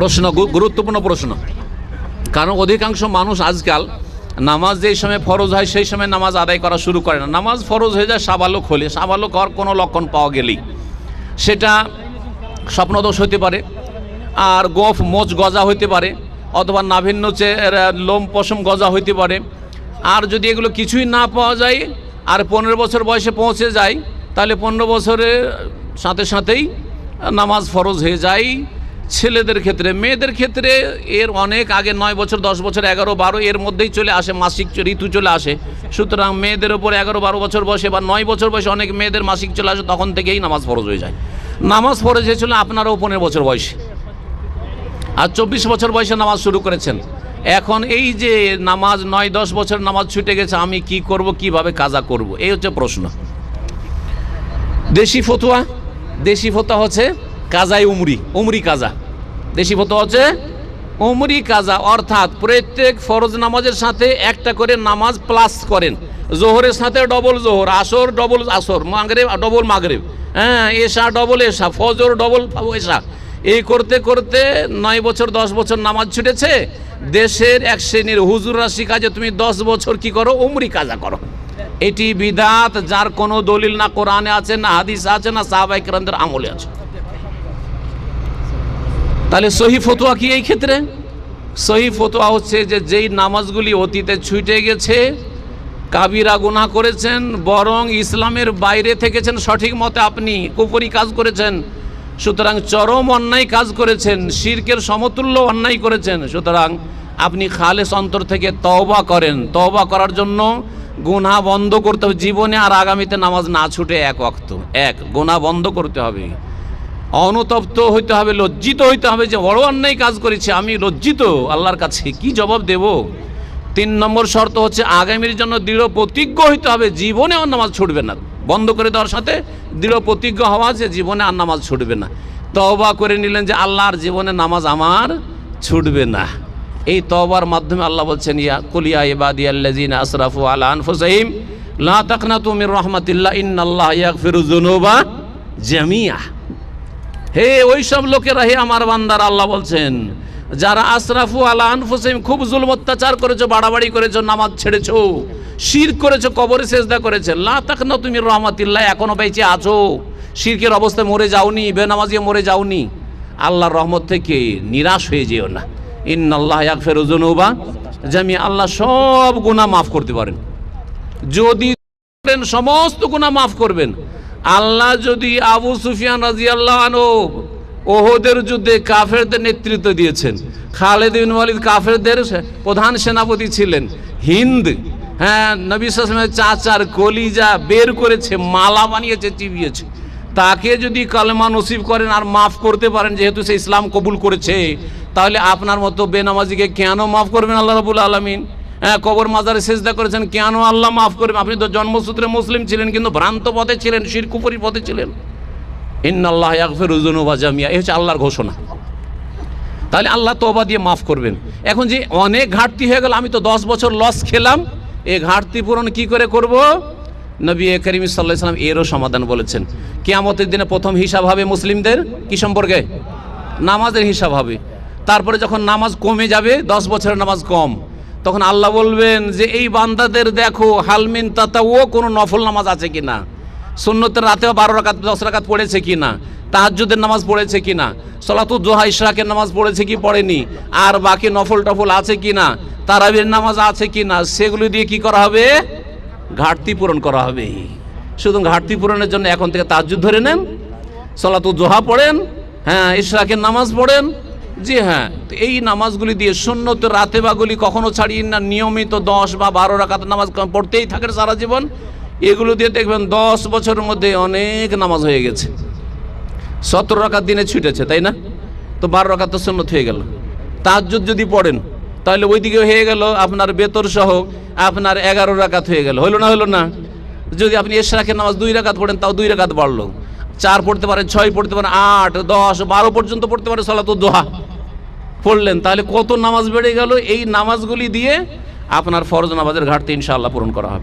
প্রশ্ন গুরুত্বপূর্ণ প্রশ্ন। কারণ অধিকাংশ মানুষ আজকাল নামাজ যেই সময় ফরজ হয়, সেই সময় নামাজ আদায় করা শুরু করে না। নামাজ ফরজ হয়ে যায়, সাবালক হলে। সাবালক হওয়ার কোনো লক্ষণ পাওয়া গেলেই। সেটা স্বপ্নদোষ হতে পারে, আর গোফ, মোচ গজা হইতে পারে, অথবা নাভিন্ন লোম, পশম গজা হইতে পারে। আর যদি এগুলো কিছুই না পাওয়া যায়, আর পনেরো বছর বয়সে পৌঁছে যায়, তাহলে পনেরো বছরের সাথে সাথেই নামাজ ফরজ হয়ে যায়। ছেলেদের ক্ষেত্রে, মেয়েদের ক্ষেত্রে এর অনেক আগে নয় বছর, দশ বছর, এগারো, বারো, এর মধ্যেই চলে আসে, মাসিক ঋতু চলে আসে। সুতরাং মেয়েদের ওপর এগারো, বারো বছর বয়সে বা নয় বছর বয়সে অনেক মেয়েদের মাসিক চলে আসে, তখন থেকেই নামাজ ফরজ হয়ে যায়। নামাজ ফরজ হয়েছিল আপনারাও পনেরো বছর বয়সে। আর চব্বিশ বছর বয়সে নামাজ শুরু করেছেন। এখন এই যে নামাজ নয়, দশ বছর নামাজ ছুটে গেছে, আমি কি করব, কীভাবে কাজা করব, এই হচ্ছে প্রশ্ন। দেশি ফতুয়া দেশি ফতুয়া হচ্ছে কাজাই উমরি উমরি কাজা। দেশি ফতুয়া হচ্ছে উমরি কাজা, অর্থাৎ প্রত্যেক ফরজ নামাজের সাথে একটা করে নামাজ প্লাস করেন। জোহরের সাথে ডবল জোহর, আসর ডবল আসর, মাগরেব ডবল মাগরেব। হ্যাঁ এশা ডবল এশা, ফজর ডবল এশা। এই করতে করতে নয় বছর, দশ বছর নামাজ ছুটেছে। দেশের এক শ্রেণির হুজুররা শিখা যে তুমি দশ বছর কি করো? উমরি কাজা করো। এটি বিদাত, যার কোনো দলিল না কোরআনে আছে, না হাদিস আছে, না সাহাবাই কেরামদের আমলে আছে। তাহলে সহি ফতোয়া কি এই ক্ষেত্রে? সহি ফতোয়া হচ্ছে যে যেই নামাজগুলি অতীতে ছুটে গেছে, কাবিরা গুনাহ করেছেন, বরং ইসলামের বাইরে থেকেছেন সঠিক মতে আপনি কুপুরি কাজ করেছেন, সুতরাং চরম অন্যায় কাজ করেছেন, শিরকের সমতুল্য অন্যায় করেছেন, সুতরাং আপনি খালেস অন্তর থেকে তওবা করেন। তওবা করার জন্য গুনাহ বন্ধ করতে হবে। জীবনে আর আগামীতে নামাজ না ছুটে এক অক্ত এক, গুনাহ বন্ধ করতে হবে। অনুতপ্ত হইতে হবে, লজ্জিত হইতে হবে যে বড় অন্যায় কাজ করেছি, আমি লজ্জিত আল্লাহর কাছে কি জবাব দেব? তিন নম্বর শর্ত হচ্ছে আগামীর জন্য দৃঢ় প্রতিজ্ঞ হইতে হবে, জীবনে আর নামাজ ছুটবে না। বন্ধ করে দেওয়ার সাথে দৃঢ় প্রতিজ্ঞ হওয়া যে জীবনে আর নামাজ ছুটবে না। তওবা করে নিলেন যে আল্লাহর জীবনে নামাজ আমার ছুটবে না। এই তওবার মাধ্যমে আল্লাহ বলছেন, ইয়া কুলিয়া ইবাদি আল্লাযিনা আসরাফু আলা আনফুসাহিম, লা তাকনাতু মির রাহমাতিল্লাহ, ইন্নাল্লাহ ইয়াগফিরু যুনুবা জামিয়া হে, ওই সব লোকেরা, হে আমার বান্দার, আল্লাহ বলছেন, যারা আশরাফু আলা আনফুসিম খুব জুলম অত্যাচার করেছ, বাড়াবাড়ি করেছ, নামাজ ছেড়েছো, শির করেছ, কবরে সেজদা করেছে, লা না তুমি রহমাতিল্লাহ, এখনও বেঁচে আছো, শিরকের অবস্থায় মরে যাওনি বেনামাজিয়ে মরে যাওনি, আল্লাহর রহমত থেকে নিরাশ হয়ে যেও না। ইন আল্লাহ ইন্নাল্লাহ ইয়াগফির যুনুবা, জামি, আল্লাহ সব গুনাহ মাফ করতে পারেন। যদি সমস্ত গুনাহ মাফ করবেন। আল্লাহ যদি আবু সুফিয়ান রাজি আল্লাহ ওহদের যুদ্ধে কাফেরদের নেতৃত্ব দিয়েছেন, খালেদ বিন ওয়ালিদ কাফেরদের প্রধান সেনাপতি ছিলেন, হিন্দ হ্যাঁ নবী সাসমের চাচার কলিজা বের করেছে, মালা বানিয়েছে, চিবিয়েছে। তাকে যদি কালেমা নসিব করেন আর মাফ করতে পারেন, যেহেতু সে ইসলাম কবুল করেছে, তাহলে আপনার মতো বেনামাজিকে কেন মাফ করবেন আল্লাহ রবুল আলমিন? কবর মাজারে সেজদা করেছেন। কেন আল্লাহ মাফ করবেন? আপনি তো জন্মসূত্রে মুসলিম ছিলেন, কিন্তু ভ্রান্ত পথে ছিলেন শিরকুপুরি পথে ছিলেন। ইন্নাল্লাহ ইয়াগফিরু যুনুবা জামিয়া এই হচ্ছে আল্লাহর ঘোষণা। তাহলে আল্লাহ তোবা দিয়ে মাফ করবেন। এখন যে অনেক ঘাটতি হয়ে গেল, আমি তো দশ বছর লস খেলাম। এই ঘাটতি পূরণ কি করে করব? নবী করিম সাল্লাহ সাল্লাম এরও সমাধান বলেছেন। কেয়ামতের দিনে প্রথম হিসাব হবে মুসলিমদের, কি সম্পর্কে? নামাজের হিসাব হবে। তারপরে যখন নামাজ কমে যাবে, দশ বছরের নামাজ কম। তখন আল্লাহ বলবেন যে, এই বান্দাদের দেখো হালমিন তাতা ও কোনো নফল নামাজ আছে কি না সুন্নতের রাতেও বারো রাকাত, দশ রাকাত পড়েছে কি না তাহাজ্জুদের নামাজ পড়েছে কি না সলাতু দোহা ইশরাকের নামাজ পড়েছে কি পড়েনি? আর বাকি নফল টফল আছে কি না তারাবির নামাজ আছে কি না সেগুলো দিয়ে কি করা হবে? ঘাটতি পূরণ করা হবে। শুধু ঘাটতি পূরণের জন্য এখন থেকে তাহাজ্জুদ ধরে নেন, সলাতু দোহা পড়েন হ্যাঁ ইশরাকের নামাজ পড়েন জি হ্যাঁ তো এই নামাজগুলি দিয়ে সুন্নত রাতে বাগুলি কখনো ছাড়িয়ে না, নিয়মিত দশ বা বারো রাকাত নামাজ পড়তেই থাকেন সারা জীবন। এগুলো দিয়ে দেখবেন দশ বছরের মধ্যে অনেক নামাজ হয়ে গেছে। সতেরো রাকাত দিনে ছুটেছে, তাই না? তো বারো রাকাত তো সুন্নত হয়ে গেল। তাজ্জুদ যদি পড়েন, তাহলে ওইদিকে হয়ে গেল আপনার বেতর সহ আপনার এগারো রাকাত হয়ে গেল। হইল না হলো না? যদি আপনি এশরাকের নামাজ দুই রাকাত পড়েন, তাও দুই রাকাত বাড়লো। চার পড়তে পারেন, ছয় পড়তে পারেন, আট, দশ, বারো পর্যন্ত পড়তে পারেন সলাত দোহা। পড়লেন, তাহলে কত নামাজ বেড়ে গেল? এই নামাজগুলি দিয়ে আপনার ফরজ নামাজের ঘাটতি ইনশাআল্লাহ পূরণ করা হবে।